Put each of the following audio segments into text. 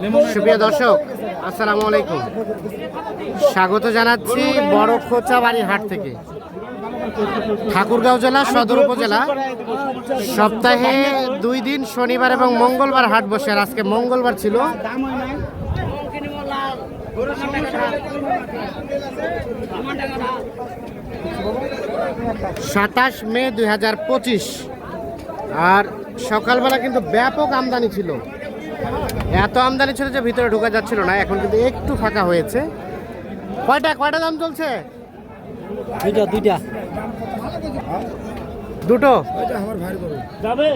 সুপ্রিয় দর্শক, আসসালামু আলাইকুম। স্বাগত জানাচ্ছি বড় খোঁচা খোঁচাবাড়ি হাট থেকে। ঠাকুরগাঁও জেলা, সদর উপজেলা। সপ্তাহে দুই দিন, শনিবার এবং মঙ্গলবার হাট বসে, আর আজকে মঙ্গলবার ছিল সাতাশ মে দুই হাজার পঁচিশ। আর সকালবেলা কিন্তু ব্যাপক আমদানি ছিল। এত আমদানি ছিল যে ভিতরে ঢোকা যাচ্ছিল না এখন কিন্তু একটু ফাঁকা হয়েছে। কয়টা কয়টা দাম চলছে? দুইটা দুইটা। দুটো? যাবে?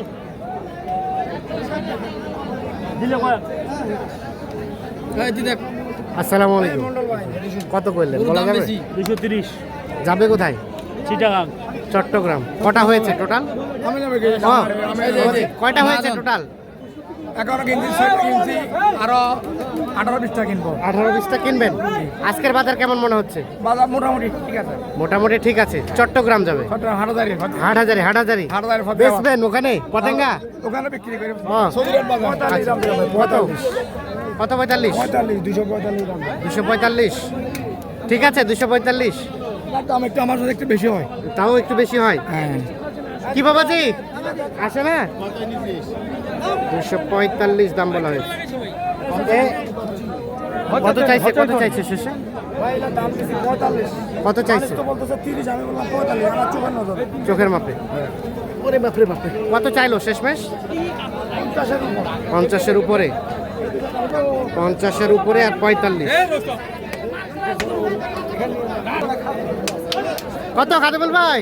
আসসালামু আলাইকুম। কত করলেন? বলা যাবে? দুশো তিরিশ। যাবে কোথায়? চিটাগাং। চট্টগ্রাম। কটা হয়েছে টোটাল কয়টা হয়েছে টোটাল এগারো কিনছি ছয়টা কিনছি আরও আঠারো বিশটা কিনবো। আঠারো বিশটা কিনবেন? আজকের বাজার কেমন মনে হচ্ছে? বাজার মোটামুটি ঠিক আছে। মোটামুটি ঠিক আছে। চট্টগ্রাম যাবে? ছটা হাটাদারি হাট হাজারি হাট হাজারি বেচবেন ওখানে? পতেঙ্গা? ওখানে বিক্রি করি। ও। সৌদিরাট বাজার। কত? কত পঁয়তাল্লিশ? পঁয়তাল্লিশ দুশো পঁয়তাল্লিশ দুশো পঁয়তাল্লিশ। ঠিক আছে দুশো পঁয়তাল্লিশ। দাম একটু আমার একটু বেশি হয়। তাও একটু বেশি হয়? হ্যাঁ। কি বাবাজি? আসে না? দুশো পঁয়তাল্লিশ দাম বলা হয়েছে। কত চাইছে কত চাইছে শেষে? কত চাইছে? চোখের মাপে। ওরে বাপরে বাপরে কত চাইলো শেষমেশ? পঞ্চাশের উপরে। পঞ্চাশের উপরে আর পঁয়তাল্লিশ। কত খাতে বল ভাই?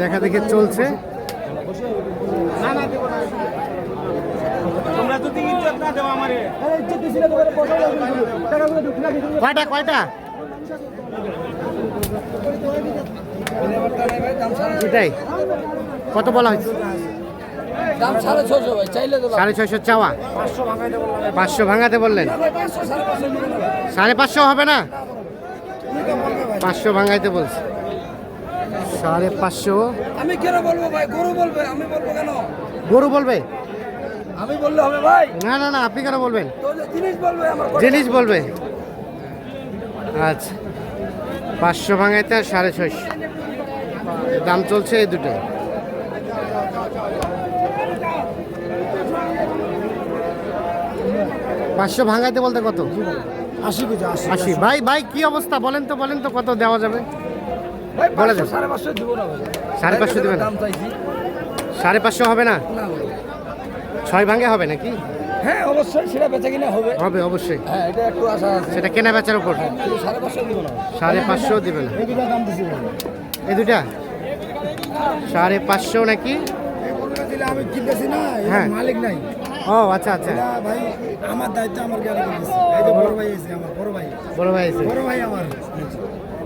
দেখা দেখে চলছে। কয়টা কয়টা? কত বলা হয়েছে? দাম সাড়ে ছশো ভাই চাইলে তো সাড়ে ছয়শো চাওয়া। পাঁচশো ভাঙাতে বললেন। সাড়ে পাঁচশো হবে না? পাঁচশো ভাঙাইতে বলছে। সাড়ে পাঁচশো। আমি কেন বলব ভাই? গরু বলবে আমি বলব কেন? গরু বলবে? আমি বললে হবে ভাই। না না না আপনি কেন বলবেন? জিনিস বলবে জিনিস বলবে। আচ্ছা। পাঁচশো ভাঙাইতে আর সাড়ে ছয়শো। দাম চলছে এই দুটো পাঁচশো ভাঙাইতে বলতে কত? আশি কেজি আশি ভাই ভাই কি অবস্থা? বলেন তো বলেন তো কত দেওয়া যাবে? বলে দেন। সাড়ে পাঁচশো দিব না সাড়ে পাঁচশো দিবেন সাড়ে পাঁচশো হবে না? ছয় ভাঙে হবে নাকি? হ্যাঁ অবশ্যই সেটা বেচে কিনে হবে। হবে অবশ্যই। হ্যাঁ এটা একটু আশা আছে। সেটা কেনা বেচার উপর। সাড়ে পাঁচশো দিব না। সাড়ে পাঁচশো দিবে না। এই দুটা দাম দিছি এই দুটা সাড়ে পাঁচশো নাকি? দিলে আমি কিনতেছি না হ্যাঁ। মালিক নাই। ও আচ্ছা আচ্ছা। ভাই আমার দায়িত্ব আমার জ্ঞান এই যে বড় ভাই আছে আমার বড় ভাই। বড় ভাই আছে বড় ভাই আমার।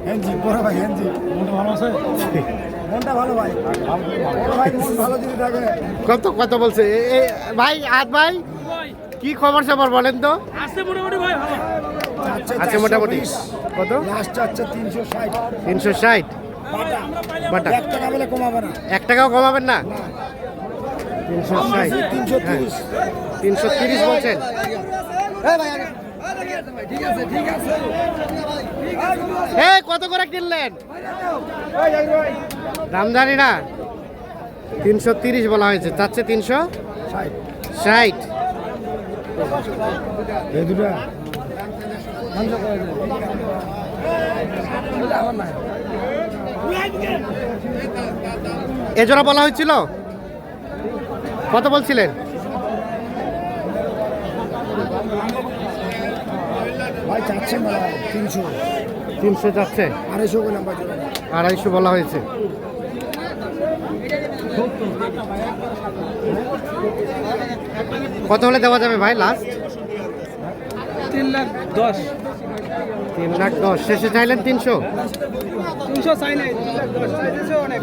হ্যাঁ জি বড় ভাই হ্যাঁ জি মনটা ভালো আছে? মনটা ভালো ভাই। বড় ভাই মন ভালো যদি থাকে। কত কত বলছে? ভাই আজ ভাই কি খবর সবর বলেন তো? আসতে মোটামুটি ভাই ভালো। আচ্ছা মোটামুটি। কত? লাস্ট আছে তিনশো ষাট। তিনশো ষাট। বাটা। এক টাকা বলে কমাবে না। এক টাকাও কমাবেন না। তিনশো ষাট। তিনশো তিরিশ। তিনশো তিরিশ বলছেন? কত করে কিনলেন? দাম জানি না। তিনশো তিরিশ বলা হয়েছে। চাচ্ছে তিনশো? ষাট। এজোড়া বলা হয়েছিল? কত বলছিলেন? ভাই তিনশো। তিনশো আড়াইশো আড়াইশো বলা হয়েছে। কত হলে দেওয়া যাবে ভাই লাস্ট তিন লাখ দশ। তিন লাখ দশ। শেষে চাইলেন তিনশো? তিনশো চাই নাই তিন লাখ দশ। অনেক।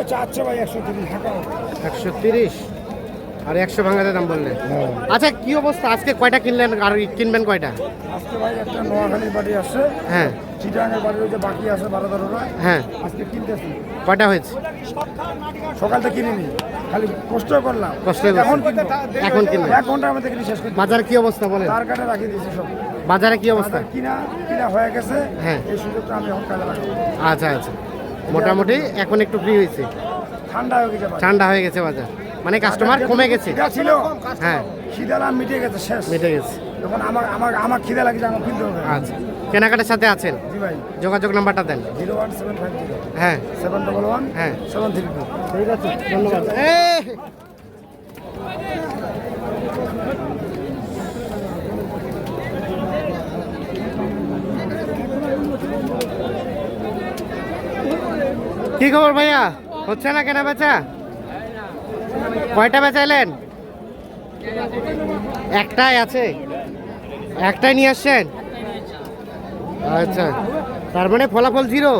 একশো তিরিশ টাকা একশো তিরিশ? আর একশো ভাঙাতে দাম বললেন আচ্ছা কি অবস্থা? আজকে কয়টা কিনলেন আর কিনবেন কয়টা? আজকে ভাই একটা নোয়াখালীর বাড়ি আসছে হ্যাঁ। চিটাঙের বাড়ি রয়েছে বাকি আছে বারো তেরোটা হ্যাঁ। আজকে কিনতেছি। কয়টা হয়েছে? সকালটা কিনিনি খালি কষ্ট করলাম। কষ্ট। এখন। এখন কিনবো। এক ঘণ্টার মধ্যে কিনে শেষ করি বাজারে কি অবস্থা বলেন? তার কাটে রাখি দিয়েছি সব। বাজারে কি অবস্থা? কিনা কিনা হয়ে গেছে। হ্যাঁ। এই সুযোগটা আমি এখন কাজে লাগাবো। আচ্ছা আচ্ছা। মোটামুটি এখন একটু ফ্রি হয়েছে। ঠান্ডা হয়ে গেছে বাজার। ঠান্ডা হয়ে গেছে বাজার। মানে কাস্টমার কমে গেছে। ছিল হ্যাঁ। খিদালাম মিটে গেছে শেষ। মিটে গেছে। যখন আমার আমার আমার খিদা লাগছে আমার কিনতে হবে। আচ্ছা। কেনাকাটার সাথে আছেন? জি ভাই। যোগাযোগ নাম্বারটা দেন। Zero one seven five zero. হ্যাঁ। সেভেন ডবল ওয়ান হ্যাঁ। সেভেন থ্রি ঠিক আছে ধন্যবাদ। কি খবর ভাইয়া? হচ্ছে না কেনা বেচা? কয়টা বেচাইলেন একটাই আছে? একটাই নিয়ে আসছেন? আচ্ছা তার মানে ফলাফল জিরো?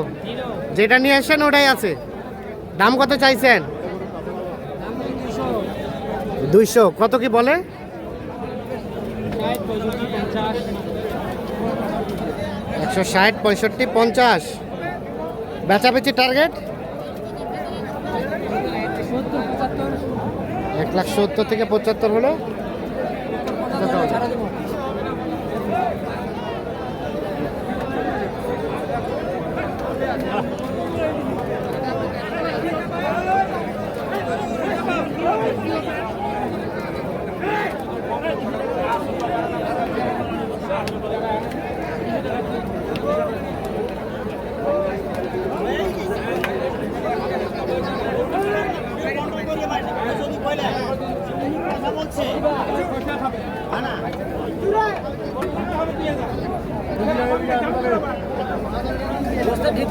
যেটা নিয়ে আসছেন ওটাই আছে। দাম কত চাইছেন? দুইশো। কত কি বলে? একশো ষাট, পঁয়ষট্টি, পঞ্চাশ। বেচাবেচি টার্গেট এক লাখ সত্তর থেকে পঁচাত্তর হলো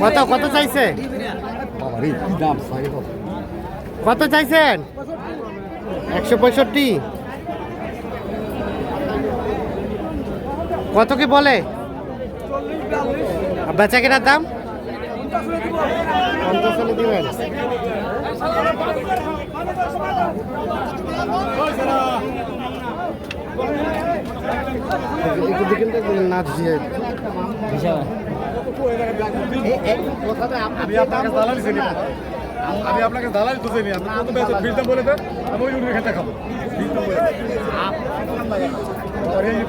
কত কত কত চাইছে কত? চাইছেন? একশো পঁয়ষট্টি। কত কি বলে? বেচা কেনার দাম? পঞ্চাশ দিবেন। আমি আপনাকে দালাল চিনি আমি আপনি বলে দেন, আমি ওই উঠে খাব।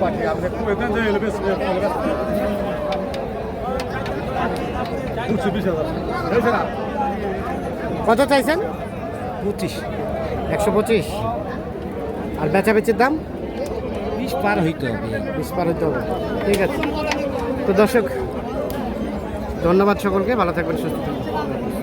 পার্টি, আপনি যে কত চাইছেন? পঁচিশ একশো পঁচিশ। আর বেচা বেচির দাম? বিশ পার হইতে হবে। বিশ পার হইতে হবে। ঠিক আছে। তো দর্শক ধন্যবাদ সকলকে। ভালো থাকবেন সুস্থ থাকবেন।